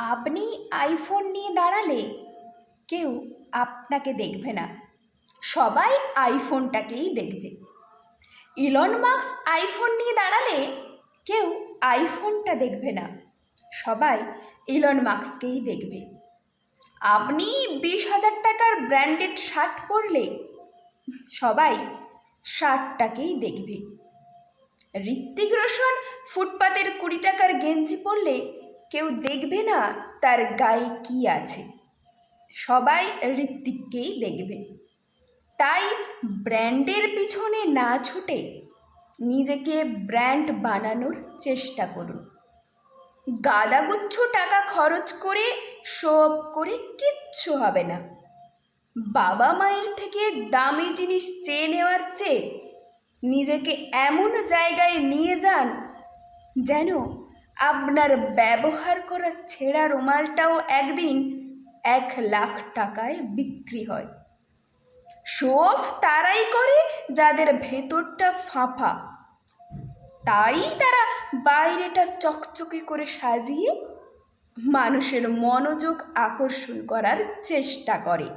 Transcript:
আপনি আইফোন নিয়ে দাঁড়ালে কেউ আপনাকে দেখবে না। সবাই আইফোনটাকেই দেখবে। ইলন মার্কস আইফোন নিয়ে দাঁড়ালে কেউ আইফোনটা দেখবে না। সবাই ইলন মাস্ককেই দেখবে। আপনি বিশ হাজার টাকার ব্র্যান্ডেড শার্ট পরলে সবাই শার্টটাকেই দেখবে। ঋত্বিক রোশন ফুটপাতের কুড়ি টাকার গেঞ্জি পরলে কেউ দেখবে না তার গায়ে কি আছে। সবাই ঋত্বিককেই দেখবে। তাই ব্র্যান্ডের পিছনে না ছুটে নিজেকে ব্র্যান্ড বানানোর চেষ্টা করুন। গাদাগুচ্ছ টাকা খরচ করে শোপ করে কিচ্ছু হবে না। বাবা মায়ের থেকে দামি জিনিস চেয়ে নেওয়ার চেয়ে নিজেকে এমন জায়গায় নিয়ে যান যেন আপনার ব্যবহার করা ছেঁড়া রুমালটাও একদিন এক লাখ টাকায় বিক্রি হয়। শোফ তারাই করে যাদের ভেতরটা ফাঁপা। তাই তারা বাইরেটা চকচকে করে সাজিয়ে মানুষের মনোযোগ আকর্ষণ করার চেষ্টা করে।